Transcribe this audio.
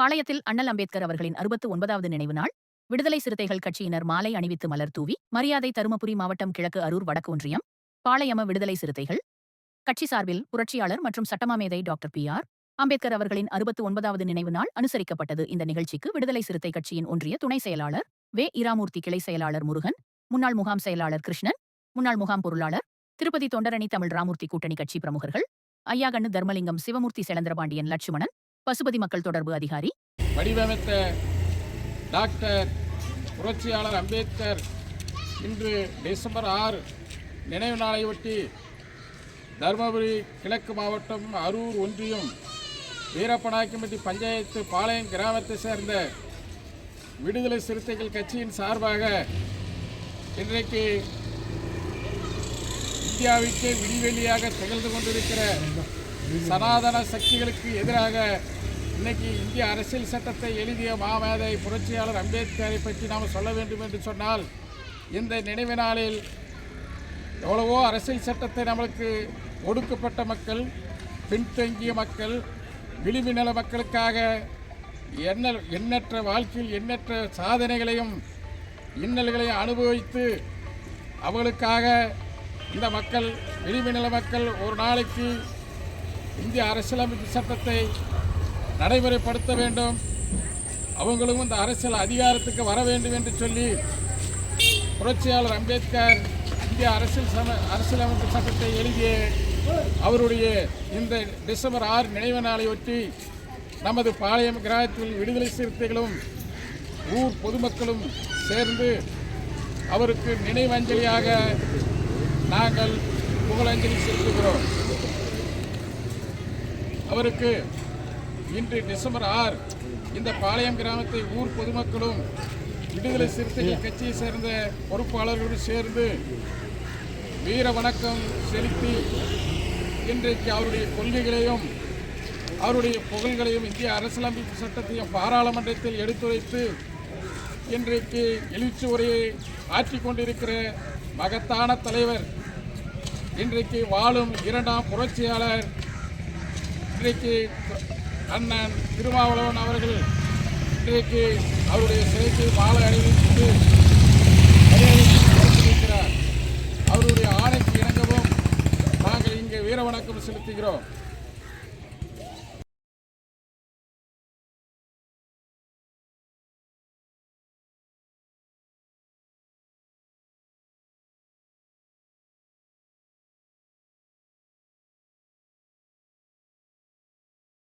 பாளையத்தில் அண்ணல் அம்பேத்கர் அவர்களின் அறுபத்து ஒன்பதாவது நினைவு நாள். விடுதலை சிறுத்தைகள் கட்சியினர் மாலை அணிவித்து மலர் தூவி மரியாதை தருமபுரி மாவட்டம் கிழக்கு அரூர் வடக்கு ஒன்றியம் பாளையம விடுதலை சிறுத்தைகள். கட்சி சார்பில் புரட்சியாளர் மற்றும் சட்டமாமேதை டாக்டர் பி ஆர். அம்பேத்கர் அவர்களின் அறுபத்து ஒன்பதாவது நினைவு நாள் அனுசரிக்கப்பட்டது. இந்த நிகழ்ச்சிக்கு விடுதலை சிறுத்தை கட்சியின் ஒன்றிய துணை செயலாளர் வே. இராமூர்த்தி கிளை செயலாளர் முருகன் முன்னாள் முகாம் செயலாளர் கிருஷ்ணன் முன்னாள் முகாம் பொருளாளர் திருப்பதி தொண்டரணி தமிழ் ராமூர்த்தி கூட்டணி கட்சி பிரமுகர்கள் ஐயாகண்ணு தர்மலிங்கம் சிவமூர்த்தி செலந்திரபாண்டியன் லட்சுமணன் பசுபதி மக்கள் தொடர்பு அதிகாரி. வடிவமைத்த டாக்டர் புரட்சியாளர் அம்பேத்கர் இன்று டிசம்பர் ஆறு நினைவு நாளையொட்டி தருமபுரி கிழக்கு மாவட்டம் அரூர் ஒன்றியம் வீரப்பனாக்கிமட்டி பஞ்சாயத்து பாளையம் கிராமத்தை சேர்ந்த விடுதலை சிறுத்தைகள் கட்சியின் சார்பாக இன்றைக்கு இந்தியாவிற்கே விடிவெளியாக திகழ்ந்து கொண்டிருக்கிற சனாதன சக்திகளுக்கு எதிராக இன்னைக்கு இந்திய அரசியல் சட்டத்தை எழுதிய மாமேதை புரட்சியாளர் அம்பேத்கரை பற்றி நாம் சொல்ல வேண்டும் என்று சொன்னால் இந்த நினைவு நாளில் எவ்வளவோ அரசியல் சட்டத்தை நம்மளுக்கு ஒடுக்கப்பட்ட மக்கள் பின்தங்கிய மக்கள் விளிம்பு நில மக்களுக்காக என்ன எண்ணற்ற வாழ்க்கையில் எண்ணற்ற சாதனைகளையும் இன்னல்களையும் அனுபவித்து அவர்களுக்காக இந்த மக்கள் விளிம்பு நில மக்கள் ஒரு நாளைக்கு இந்திய அரசியலமைப்பு சட்டத்தை நடைமுறைப்படுத்த வேண்டும். அவங்களும் இந்த அரசியல் அதிகாரத்துக்கு வர வேண்டும் என்று சொல்லி புரட்சியாளர் அம்பேத்கர் இந்திய அரசியல் சம அரசியலமைப்பு சட்டத்தை எழுதிய அவருடைய இந்த டிசம்பர் ஆறு நினைவு நாளையொட்டி நமது பாளையம் கிராமத்தில் விடுதலை சிறுத்தைகளும் ஊர் பொதுமக்களும் சேர்ந்து அவருக்கு நினைவஞ்சலியாக நாங்கள் புகழஞ்சலி செலுத்துகிறோம். அவருக்கு இன்று டிசம்பர் ஆறு இந்த பாளையம் கிராமத்தை ஊர் பொதுமக்களும் விடுதலை சிறுத்தைகள் கட்சியை சேர்ந்த பொறுப்பாளர்களோடு சேர்ந்து வீர வணக்கம் செலுத்தி இன்றைக்கு அவருடைய கொள்கைகளையும் அவருடைய புகழ்களையும் இந்திய அரசியலமைப்பு சட்டத்தையும் பாராளுமன்றத்தில் எடுத்துரைத்து இன்றைக்கு எழுச்சி உரையை ஆற்றிக் கொண்டிருக்கிற மகத்தான தலைவர் இன்றைக்கு வாழும் இரண்டாம் புரட்சியாளர் இன்றைக்கு அண்ணன் திருமாவளவன் அவர்கள் இன்றைக்கு அவருடைய சிலைக்கு மாலை அணிவித்து அவருடைய ஆணைக்கு இணங்கவும் நாங்கள் இங்கே வீர வணக்கம் செலுத்துகிறோம்.